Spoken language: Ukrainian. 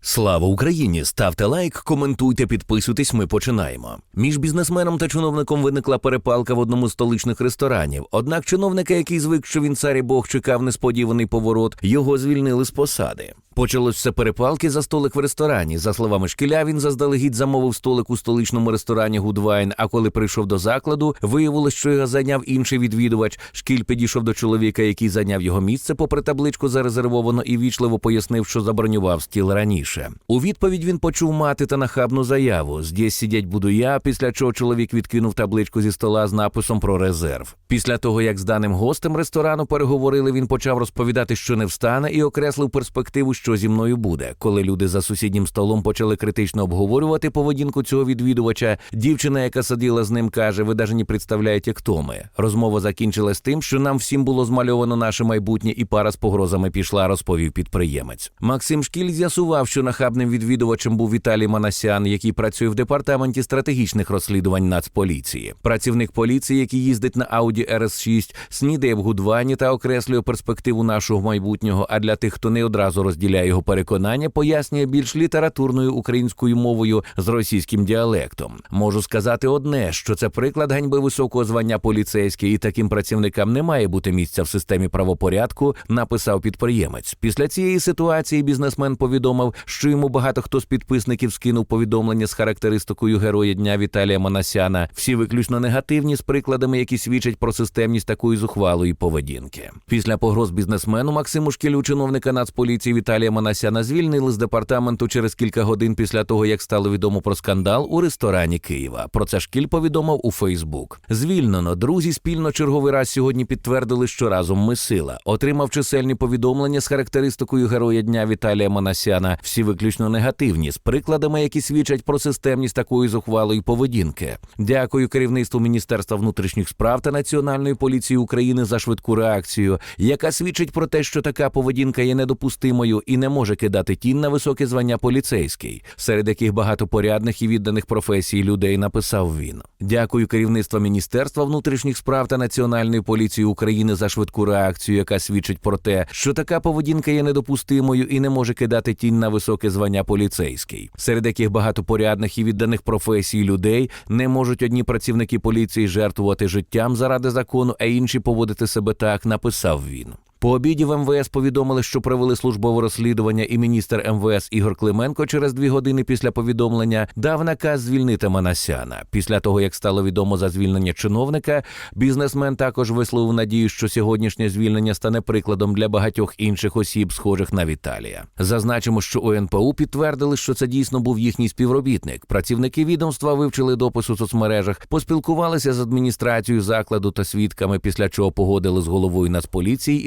Слава Україні! Ставте лайк, коментуйте, підписуйтесь. Ми починаємо. Між бізнесменом та чиновником виникла перепалка в одному з столичних ресторанів. Однак чиновника, який звик, що він цар і Бог чекав несподіваний поворот, його звільнили з посади. Почалось все перепалки за столик в ресторані. За словами шкіля, він заздалегідь замовив столик у столичному ресторані Гудвайн. А коли прийшов до закладу, виявилось, що його зайняв інший відвідувач. Шкіль підійшов до чоловіка, який зайняв його місце, попри табличку зарезервовано, і вічливо пояснив, що забронював стіл раніше. У відповідь він почув мати та нахабну заяву: здесь сидять буду я. Після чого чоловік відкинув табличку зі стола з написом про резерв. Після того, як з даним гостем ресторану переговорили, він почав розповідати, що не встане, і окреслив перспективу, що зі мною буде. Коли люди за сусіднім столом почали критично обговорювати поведінку цього відвідувача, дівчина, яка сиділа з ним, каже: Ви даже не представляєте, хто ми. Розмова закінчилась тим, що нам всім було змальовано наше майбутнє, і пара з погрозами пішла, розповів підприємець. Максим Шкіль з'ясував, що нахабним відвідувачем був Віталій Манасян, який працює в департаменті стратегічних розслідувань Нацполіції. Працівник поліції, який їздить на Audi RS6, снідає в Гудвані та окреслює перспективу нашого майбутнього. А для тих, хто не одразу розділяє його переконання, пояснює більш літературною українською мовою з російським діалектом. Можу сказати одне, що це приклад ганьби високого звання поліцейський, і таким працівникам не має бути місця в системі правопорядку, написав підприємець. Після цієї ситуації бізнесмен повідомив, що йому багато хто з підписників скинув повідомлення з характеристикою героя дня Віталія Манасяна. Всі виключно негативні з прикладами, які свідчать про системність такої зухвалої поведінки. Після погроз бізнесмену Максиму Шкілю, чиновника Нацполіції Віталія Манасяна, звільнили з департаменту через кілька годин після того, як стало відомо про скандал у ресторані Києва. Про це шкіль повідомив у Фейсбук. Звільнено друзі спільно черговий раз сьогодні підтвердили, що разом ми сила. Отримав чисельні повідомлення з характеристикою героя дня Віталія Манасяна. Всі виключно негативні, з прикладами, які свідчать про системність такої зухвалої поведінки. Дякую керівництву Міністерства внутрішніх справ та Національної поліції України за швидку реакцію, яка свідчить про те, що така поведінка є недопустимою і не може кидати тінь на високе звання поліцейський, серед яких багато порядних і відданих професій людей написав він. Дякую керівництву Міністерства внутрішніх справ та Національної поліції України за швидку реакцію, яка свідчить про те, що така поведінка є недопустимою і не може кидати тінь на високе звання поліцейський, серед яких багато порядних і відданих професій людей не можуть одні працівники поліції жертвувати життям заради закону, а інші поводити себе так, написав він. По обіді в МВС повідомили, що провели службове розслідування, і міністр МВС Ігор Клименко через дві години після повідомлення дав наказ звільнити Манасяна. Після того, як стало відомо за звільнення чиновника, бізнесмен також висловив надію, що сьогоднішнє звільнення стане прикладом для багатьох інших осіб, схожих на Віталія. Зазначимо, що у НПУ підтвердили, що це дійсно був їхній співробітник. Працівники відомства вивчили допис у соцмережах, поспілкувалися з адміністрацією закладу та свідками, після чого погодили з головою Нацполіції